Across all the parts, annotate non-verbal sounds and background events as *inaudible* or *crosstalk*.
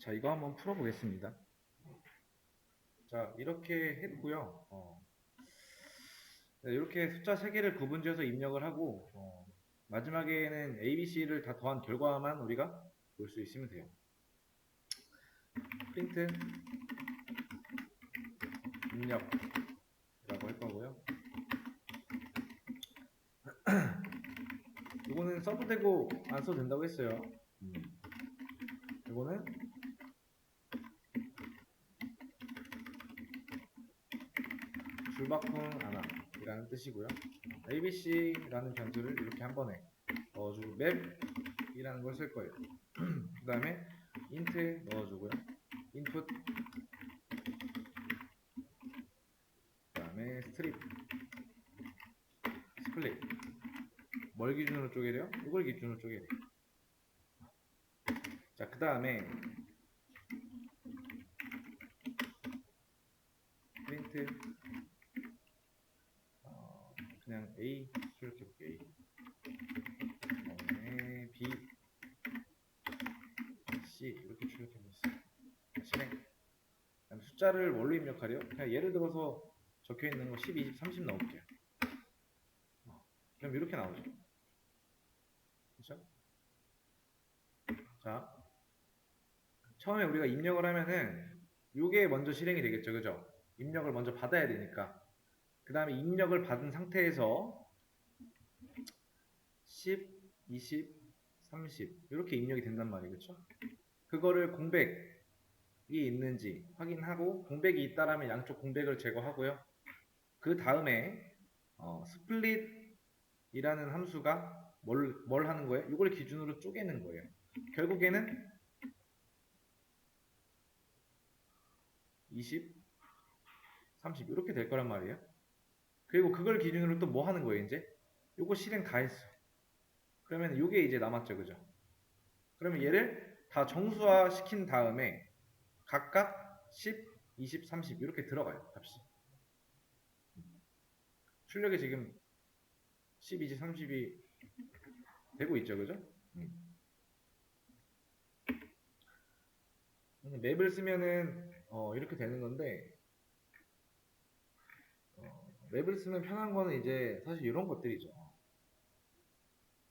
자, 이거 한번 풀어보겠습니다. 자, 이렇게 했고요. 어, 네, 이렇게 숫자 3개를 구분지어서 입력을 하고 어, 마지막에는 A, B, C를 다 더한 결과만 우리가 볼 수 있으면 돼요. 프린트 입력이라고 할 거고요. 이거는 써도 되고 안 써도 된다고 했어요. 음. 이거는 줄바꿈 안함이라는 뜻이고요. abc라는 변수를 이렇게 한 번에 넣어주고 map이라는 걸 쓸 거예요. *clears throat* 그 다음에 int 넣어주고요. input 그 다음에 strip split 뭘 기준으로 쪼개래요? 이걸 기준으로 쪼개래요. 자, 그 다음에 프린트 어, 그냥 A 출력해볼게 A. 그다음에 B. C. 이렇게 출력해보겠습니다 실행 그다음 숫자를 뭘로 입력하래요? 그냥 예를 들어서 적혀있는 거 10, 20, 30 넣어볼게요. 어, 그럼 이렇게 나오죠. 그렇죠? 자 처음에 우리가 입력을 하면은 요게 먼저 실행이 되겠죠. 그죠? 입력을 먼저 받아야 되니까 그 다음에 입력을 받은 상태에서 10, 20, 30 이렇게 입력이 된단 말이에요 그쵸? 그거를 공백이 있는지 확인하고 공백이 있다라면 양쪽 공백을 제거하고요 그 다음에 어, 스플릿이라는 함수가 뭘, 뭘 하는 거예요? 이걸 기준으로 쪼개는 거예요 결국에는 20, 30 이렇게 될 거란 말이에요. 그리고 그걸 기준으로 또 뭐 하는 거예요, 이제? 요거 실행 다 했어. 그러면 요게 이제 남았죠, 그죠? 그러면 얘를 다 정수화 시킨 다음에 각각 10, 20, 30 이렇게 들어가요, 값이. 출력이 지금 10, 20, 30이 되고 있죠, 그죠? 음. 맵을 쓰면은 어, 이렇게 되는 건데 어, 맵을 쓰면 편한 거는 이제 사실 이런 것들이죠.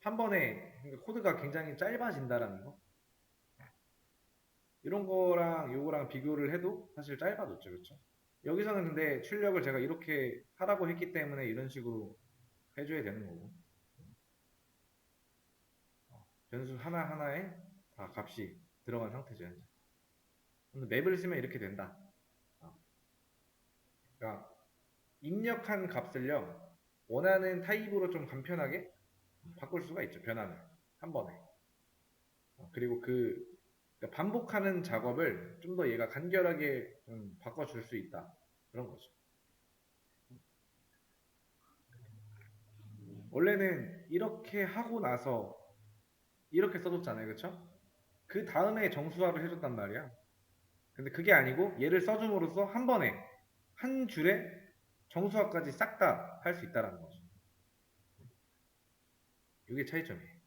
한 번에 그러니까 코드가 굉장히 짧아진다라는 거. 이런 거랑 요거랑 비교를 해도 사실 짧아졌죠, 그렇죠? 여기서는 근데 출력을 제가 이렇게 하라고 했기 때문에 이런 식으로 해줘야 되는 거고. 어, 변수 하나 하나에 다 값이 들어간 상태죠, 현재. 맵을 쓰면 이렇게 된다. 어. 그러니까 입력한 값을요 원하는 타입으로 좀 간편하게 바꿀 수가 있죠 변환을. 한 번에. 어, 그리고 그 그러니까 반복하는 작업을 좀 더 얘가 간결하게 좀 바꿔줄 수 있다. 그런 거죠. 원래는 이렇게 하고 나서 이렇게 써줬잖아요 그쵸? 그 다음에 정수화를 해줬단 말이야. 근데 그게 아니고 얘를 써줌으로써 한 번에 한 줄에 정수화까지 싹 다 할 수 있다라는 거죠. 이게 차이점이에요.